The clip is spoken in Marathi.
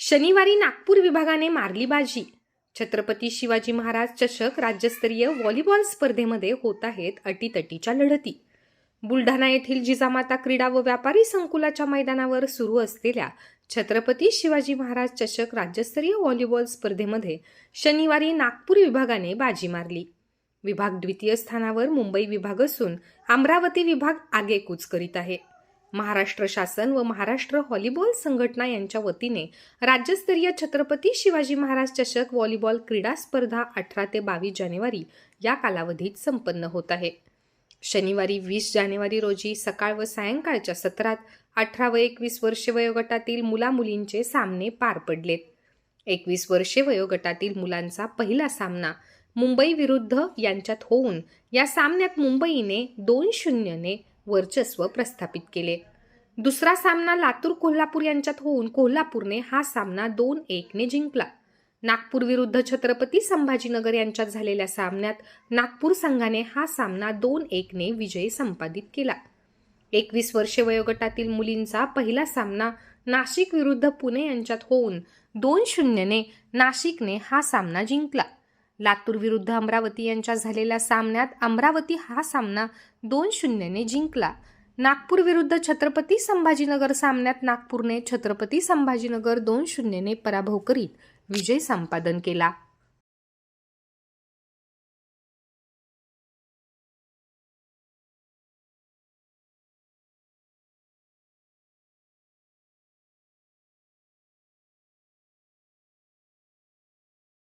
शनिवारी नागपूर विभागाने मारली बाजी. छत्रपती शिवाजी महाराज चषक राज्यस्तरीय व्हॉलीबॉल स्पर्धेमध्ये होत आहेत अटीतटीच्या लढती. बुलढाणा येथील जिजामाता क्रीडा व व्यापारी संकुलाच्या मैदानावर सुरू असलेल्या छत्रपती शिवाजी महाराज चषक राज्यस्तरीय व्हॉलीबॉल स्पर्धेमध्ये शनिवारी नागपूर विभागाने बाजी मारली. विभाग द्वितीय स्थानावर मुंबई विभाग असून अमरावती विभाग आगेकूच करीत आहे. महाराष्ट्र शासन व महाराष्ट्र व्हॉलीबॉल संघटना यांच्या वतीने राज्यस्तरीय छत्रपती शिवाजी महाराज चषक व्हॉलीबॉल क्रीडा स्पर्धा अठरा ते बावीस जानेवारी या कालावधीत संपन्न होत आहे. शनिवारी वीस जानेवारी रोजी सकाळ व सायंकाळच्या सत्रात अठरा व एकवीस वर्षे वयोगटातील मुलामुलींचे सामने पार पडलेत. एकवीस वर्षे वयोगटातील मुलांचा पहिला सामना मुंबई विरुद्ध यांच्यात होऊन या सामन्यात मुंबईने दोन शून्यने वर्चस्व प्रस्थापित केले. दुसरा सामना लातूर कोल्हापूर यांच्यात होऊन कोल्हापूरने हा सामना दोन एकने जिंकला. नागपूर विरुद्ध छत्रपती संभाजीनगर यांच्यात झालेल्या सामन्यात नागपूर संघाने हा सामना दोन एकने विजय संपादित केला. एकवीस वर्षे वयोगटातील मुलींचा पहिला सामना नाशिक विरुद्ध पुणे यांच्यात होऊन दोन शून्यने नाशिकने हा सामना जिंकला. लातूर विरुद्ध अमरावती यांच्या झालेल्या सामन्यात अमरावती हा सामना दोन शून्यने जिंकला. नागपूर विरुद्ध छत्रपती संभाजीनगर सामन्यात नागपूरने छत्रपती संभाजीनगर दोन शून्यने पराभव करीत विजय संपादन केला.